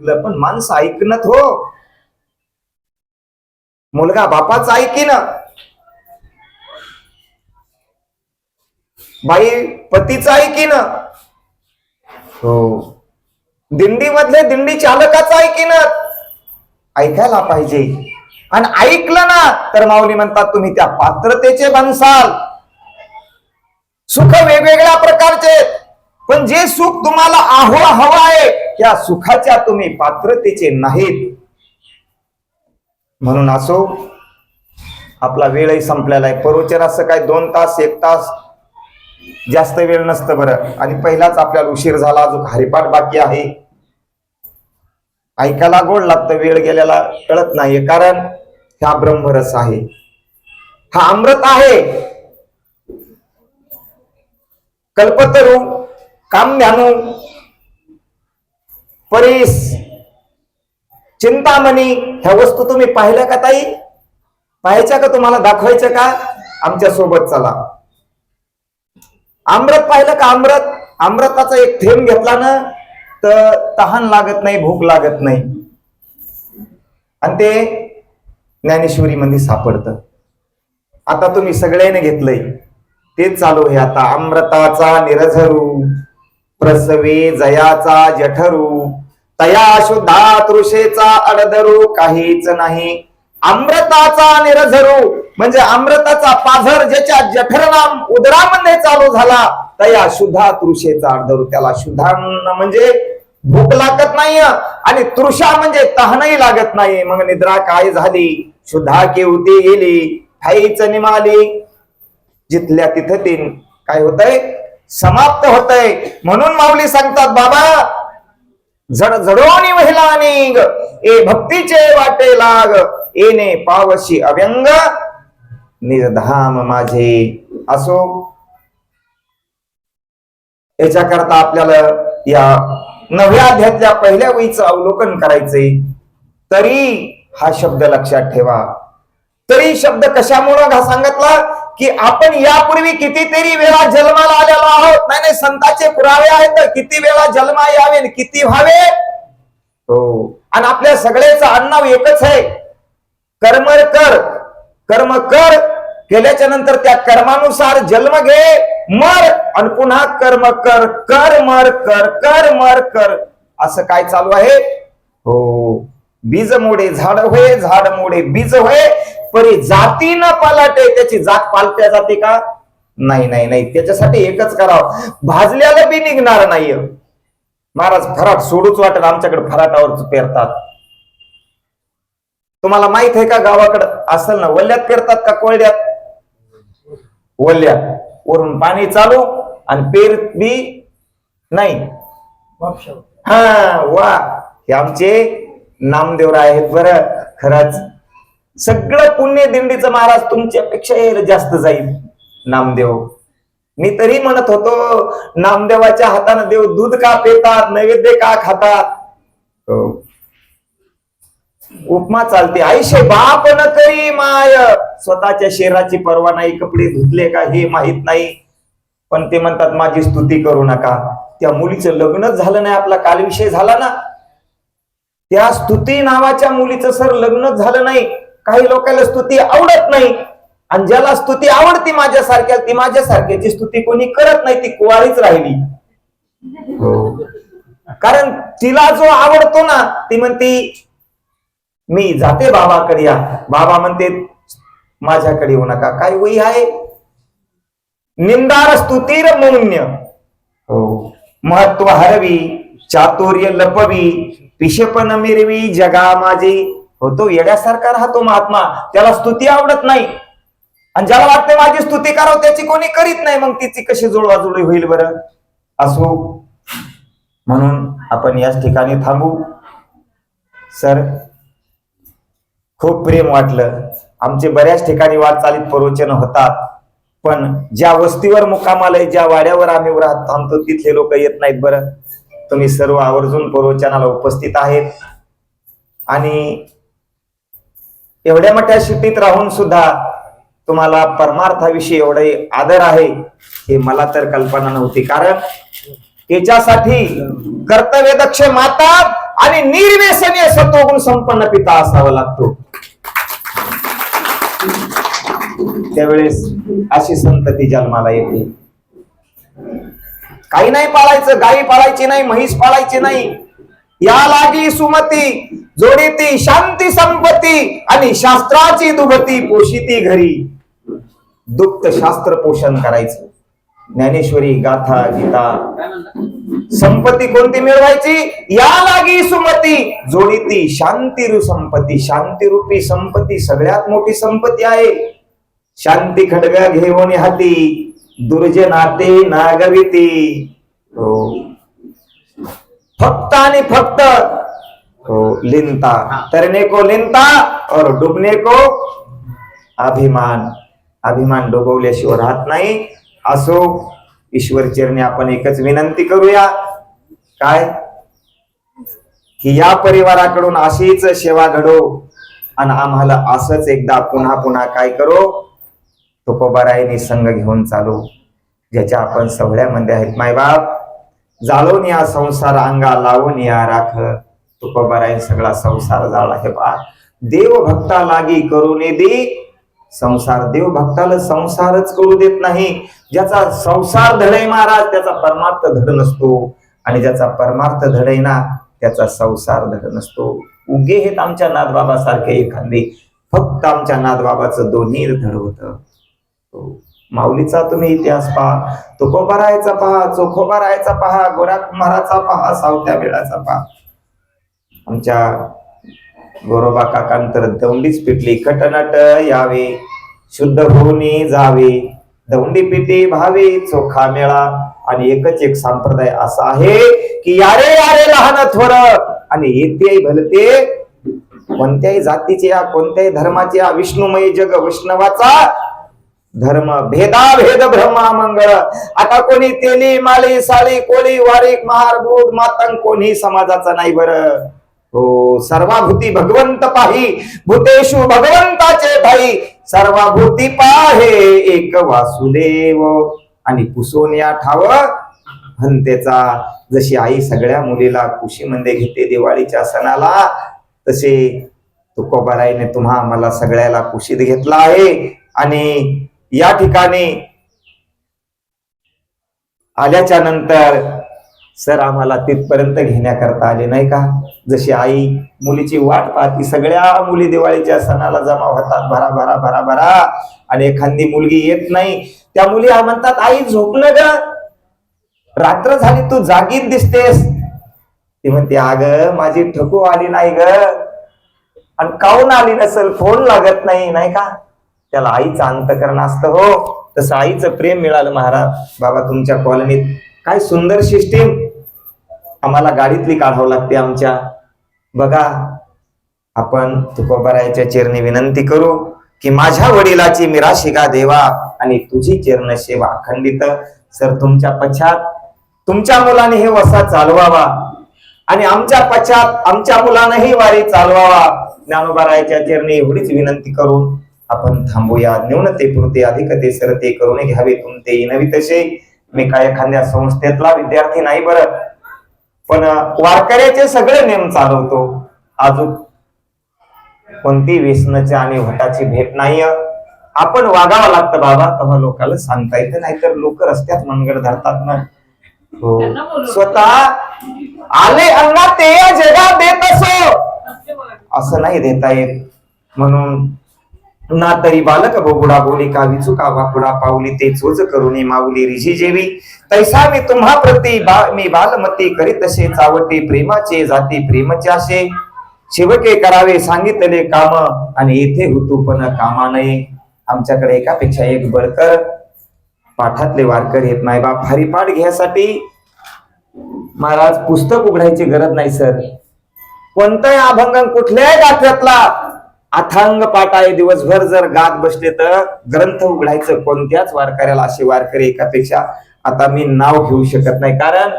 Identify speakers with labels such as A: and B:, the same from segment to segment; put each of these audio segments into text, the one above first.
A: पण माणसं ऐकणत हो मुलगा बापाच ऐकीन. बाई पतीचं ऐकीन. हो. दिंडी मधले दिंडी चालकाचं ऐकीन. ऐकायला पाहिजे. आणि ऐकलं ना तर माऊली म्हणतात तुम्ही त्या पात्रतेचे बनसाल. सुख वेगवेगळ्या प्रकारचे पण जे सुख तुम्हाला आहो हवं आहे या सुखाच्या तुम्ही पात्रतेचे नाहीत. म्हणून असो आपला वेळही संपलेला आहे. प्रवचन असं काय दोन तास एक तास जास्त वेळ नसतं बरं. आणि पहिलाच आपल्याला उशीर झाला अजून हरिपाठ बाकी आहे. ऐकायला गोड लागतं वेळ गेलेला कळत नाहीये. कारण हा ब्रह्मरस आहे. हा अमृत आहे. कल्पतरू काम्यानू परीस चिंतामणी ह्या वस्तू तुम्ही पाहिल्या का ताई? पाहायच्या का तुम्हाला? दाखवायच्या का? आमच्यासोबत चला. अमृत पाहिलं का अमृत? अमृताचा एक थेंब घेतला ना तर तहान लागत नाही भूक लागत नाही. आणि ते ज्ञानेश्वरी मध्ये सापडतं. आता तुम्ही सगळ्याने घेतलंय. तेच चालू आहे आता. अमृताचा निरझरू प्रसवे जयाचा जठरू. तया शुद्धा तृषेचा अडधरू काहीच नाही. अमृताचा निरझरू म्हणजे अमृताचा पाझर ज्याच्या जठरनाम उदरामध्ये चालू झाला तया शुद्धा तृषेचा अडधरू. त्याला शुद्धान्न म्हणजे भूक लागत नाही आणि तृषा म्हणजे तहानही लागत नाही मग निद्रा काय झाली? शुद्धा केवती गेली? ठाईच निमाली. जिथल्या तिथं तीन काय होतंय? समाप्त होतंय. म्हणून माऊली सांगतात बाबा जड जडोनी महिला निग ए भक्तीचे वाटे लाग एने पावशी अव्यंग निर्धाम माझे. असो. याच्याकरता आपल्याला या नव्या अध्यातल्या पहिल्या वेळीच अवलोकन करायचंय. तरी हा शब्द लक्षात ठेवा. तरी शब्द कशामुळं सांगितला की आपण यापूर्वी कितीतरी वेळा जन्माला आलेलो आहोत. नाही नाही संतांचे पुरावे आहेत तर किती वेळा जन्मा यावे आणि किती व्हावे? हो. आणि आपल्या सगळ्याचं आडनाव एकच आहे. कर्मर कर. कर्म कर. केल्याच्यानंतर त्या कर्मानुसार जन्म घे मर आणि पुन्हा कर्म कर कर मर कर कर मर कर. असं काय चालू आहे? हो. बीज मोडे झाड होय झाड मोडे बीज होय. परी जाती न पलाटे त्याची जात पालत्या जाते का? नाही नाही नाही. त्याच्यासाठी एकच करावं. भाजल्याला बी निघणार नाही महाराज फराट सोडूच वाटेल. आमच्याकडे फराटावर पेरतात. तुम्हाला माहीत आहे का गावाकडं असेल ना वल्यात पेरतात का कोळड्यात? वल्यात वरून पाणी चालू आणि पेर बी नाही. हा वा. हे आमचे नामदेवरा आहेत बरं. खरंच सगळं पुण्य दिंडीचं महाराज तुमच्यापेक्षा जास्त जाईल. नामदेव. मी तरी म्हणत होतो नामदेवाच्या हाताने देव दूध का पितात नैवेद्य का खातात? हो. उपमा चालते. आयुष्य बाप न करी माय. स्वतःच्या शरीराची पर्वा नाही कपडे धुतले का हे माहीत नाही. पण ते म्हणतात माझी स्तुती करू नका. त्या मुलीचं लग्नच झालं नाही आपला कालविषय झाला ना. त्या स्तुती नावाच्या मुलीचं सर लग्नच झालं नाही. काही लोकांना स्तुती आवडत नाही. आणि ज्याला स्तुती आवडती माझ्यासारख्या ती माझ्यासारख्याची स्तुती कोणी करत नाही ती कुवारीच राहिली. कारण तिला जो आवडतो ना ती म्हणते मी जाते बाबाकडे या. बाबा म्हणते माझ्याकडे येऊ नका. काय वही आहे? निंदार स्तुतीर मौन्य हो. महत्त्व हरवी चातुर्य लपवी पिशपन मिरवी जगा माझी. होतो येड्यासारखा राहतो महात्मा. त्याला स्तुती आवडत नाही. आणि ज्याला वाटते माझी स्तुती करावं त्याची कोणी करीत नाही. मग तिची कशी जुळवाजुळी होईल बरं? असो. म्हणून आपण याच ठिकाणी थांबू. सर खूप प्रेम वाटलं. आमचे बऱ्याच ठिकाणी वाटचालीत प्रवचन होतात. पण ज्या वस्तीवर मुक्कामाला ज्या वाड्यावर आम्ही राहत थांबतो तिथले लोक येत नाहीत बरं. तुम्ही सर्व आवर्जून प्रवचनाला उपस्थित आहेत. आणि एवढ्या मोठ्या शिटीत राहून सुद्धा तुम्हाला परमार्थाविषयी एवढे आदर आहे हे मला तर कल्पना नव्हती. कारण त्याच्यासाठी कर्तव्यदक्ष माता आणि निर्व्यसनीय सत्वगुण संपन्न पिता असावा लागतो. त्यावेळेस अशी संतती जन्माला येते. काही नाही पाळायचं गाई पाळायची नाही म्हैस पाळायची नाही. या लागी सुमती जोडीती शांती संपत्ती आणि शास्त्राची दुभती पोषिती घरी. दुप्त शास्त्र पोषण करायचं. ज्ञानेश्वरी गाथा गीता. संपत्ती कोणती मिळवायची? या लागी सुमती जोडीती शांती संपत्ती. शांतीरूपी संपत्ती सगळ्यात मोठी संपत्ती आहे. शांती खडग घेऊन हाती दुर्जे नाते नागविती. हो. फक्त आणि फक्त हो लिनता तरने को लिनता और डुबने को अभिमान. अभिमान डोबवल्याशिवाय राहत नाही. असो ईश्वर चरणी आपण एकच विनंती करूया. काय? की या परिवाराकडून अशीच सेवा घडो आणि आम्हाला असंच एकदा पुन्हा पुन्हा काय करो? तुकोबारायने संघ घेऊन चालू ज्याच्या आपण सवड्यामध्ये आहेत. मायबाप जाळून या संसार अंगा लावून या राख तुकोबाराय सगळा संसार जाळा हे पा देव भक्ता लागी करून दे संसार देव भक्ताला संसारच करू देत नाही. ज्याचा संसार धडे महाराज त्याचा परमार्थ धड नसतो. आणि ज्याचा परमार्थ धडे ना त्याचा संसार धड नसतो. उगे हेत आमच्या नाथबाबासारखे एखादे. फक्त आमच्या नाथबाबाचं दोन्ही धड होत. हो. माऊलीचा तुम्ही इतिहास पहा तुकोबा राहायचा पहा चोखोबा राहायचा पहा गोरा कुमाराचा पहा सावत्या वेळाचा पहा. आमच्या गोरोबा काकांतर दौंडीच पिटली खटनट यावे शुद्ध होऊनी जावे. दौंडी पिटी भावे चोखा मेळा. आणि एकच एक संप्रदाय असा आहे की यारे यारे लहान थोर. आणि येते भलते कोणत्याही जातीचे या कोणत्याही धर्माचे या विष्णुमय जग वैष्णवाचा धर्म भेदा भेद ब्रह्मा मंगळ. आता कोणी तेली माली साली कोळी वारीक महार बुध मातंग कोणी समाजाचा नाही बर. हो सर्वाभूती भगवंत पाही भूतेषु भगवंताचे भाई. सर्वाभूती पाहे एक वासुदेव. आणि पुसोनिया ठाव हंतेचा. जशी आई सगळ्या मुलीला कुशीमध्ये घेते दिवाळीच्या सणाला तसे तुकोबाराईने तुम्हा मला सगळ्याला कुशीत घेतला आहे. आणि या ठिकाणी आल्याच्यानंतर सर आम्हाला तिथपर्यंत घेण्याकरता आले नाही का? जशी आई मुलीची वाट पाहती सगळ्या मुली दिवाळीच्या सणाला जमा होतात भरा भरा भरा भरा आणि एखादी मुलगी येत नाही. त्या मुली म्हणतात आई झोपलं ग. रात्र झाली तू जागीत दिसतेस. ती म्हणते अग माझी ठकू आली नाही ग. आणि काऊन आली नसेल? फोन लागत नाही नाही का? त्याला आईचं अंतकरण असतं हो. तसं आईचं प्रेम मिळालं महाराज. बाबा तुमच्या कॉलनीत काय सुंदर सिस्टीम आम्हाला गाडीतली काढावं लागते आमच्या. बघा आपण तुकोबारायच्या चरणी विनंती करू की माझ्या वडिलाची मिराशिका देवा आणि तुझी चेरण सेवा अखंडित. सर तुमच्या पश्चात तुमच्या मुलाने हे वसा चालवावा आणि आमच्या पश्चात आमच्या मुलानंही वारी चालवावा. ज्ञानोबारायच्या चरणी एवढीच विनंती करून आपण थांबूया. न्यूनते पुरते अधिकते सरते करून घ्यावे तुमते नवी तसे. मी काय एखाद्या संस्थेतला विद्यार्थी नाही बरं. पण वारकऱ्याचे सगळे नेम चालवतो. अजून कोणती व्यसनाची आणि भटाची भेट नाही आपण वागावं लागतं बाबा. तेव्हा लोकांना सांगता येतं नाहीतर लोक रस्त्यात मनगड धरतात ना. हो. स्वतः आले अंगात ते या जगात देत असो. असं नाही देता येत. म्हणून ना तरी बालक बोगुडा बोली का विचुका वाकुडा पाऊली ते चोज करुणी माऊली रिझी जेवी. तैसा मी तुम्हा प्रती बा मी बालमती करीत तसे चावटे प्रेमाचे जाती प्रेमचे असे. शिवके करावे सांगितले काम आणि येथे हुतू पण कामा नये आमच्याकडे एकापेक्षा एक बळकर. पाठातले वारकर येत नाही बाप हरिपाठ घ्यासाठी. महाराज पुस्तक उघडायची गरज नाही सर. कोणताही अभंग कुठल्याही गाठ्यातला अथांग पाठ आहे दिवसभर जर गात बसले तर ग्रंथ उघडायचं कोणत्याच वारकऱ्याला असे वारकरी एकापेक्षा आता मी नाव घेऊ शकत नाही. कारण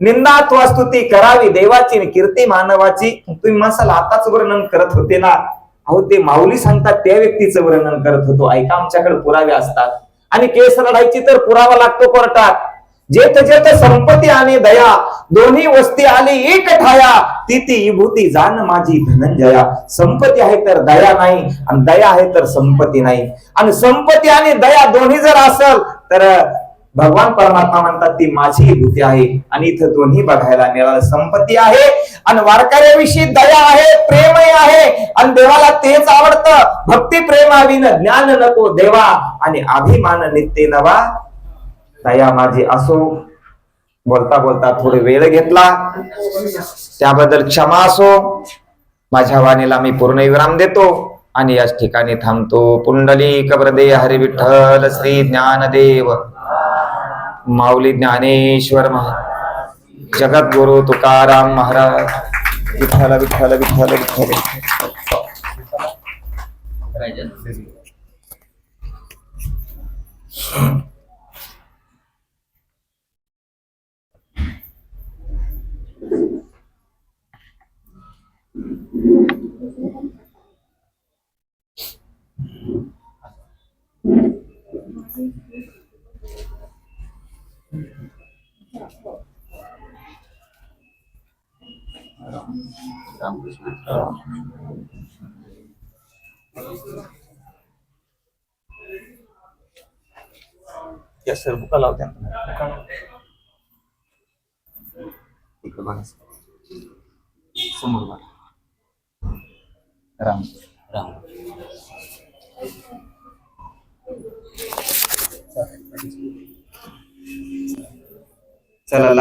A: निंदात वास्तुती करावी देवाची कीर्ती मानवाची. तुम्ही मसाला आताच वर्णन करत होते ना? अहो ते माऊली सांगतात त्या व्यक्तीचं वर्णन करत होतो. ऐका आमच्याकडे पुरावे असतात. आणि केस लढायची तर पुरावा लागतो कोर्टात. जेथ जेथ संपत्ती आणि दया. दोन्ही वस्ती आली एक ठाया. ती ती विभूती जाण माझी धनंजया. संपत्ती आहे तर दया नाही आणि दया आहे तर संपत्ती नाही. आणि संपत्ती आणि दया दोन्ही जर असल तर भगवान परमात्मा म्हणतात ती माझी विभूती आहे. आणि इथं दोन्ही बघायला मिळालं संपत्ती आहे. आणि वारकऱ्याविषयी दया आहे प्रेमही आहे. आणि देवाला तेच आवडतं. भक्ती प्रेमाविन ज्ञान नको देवा. आणि अभिमान नित्य नवा. दया माझी असो. बोलता बोलता थोडे वेळ घेतला. त्याबद्दल क्षमा असो. माझ्या वाणीला मी पूर्ण विराम देतो आणि याच ठिकाणी थांबतो. पुंडली कब्रदे हरी विठ्ठल श्री ज्ञानदेव. माऊली ज्ञानेश्वर महा जगद्गुरु तुकाराम महाराज. विठ्ठल विठ्ठल विठ्ठल विठ्ठल. यस सर बुका लावत्या इकडं बघा समोर बघा राम.
B: राम.
A: चला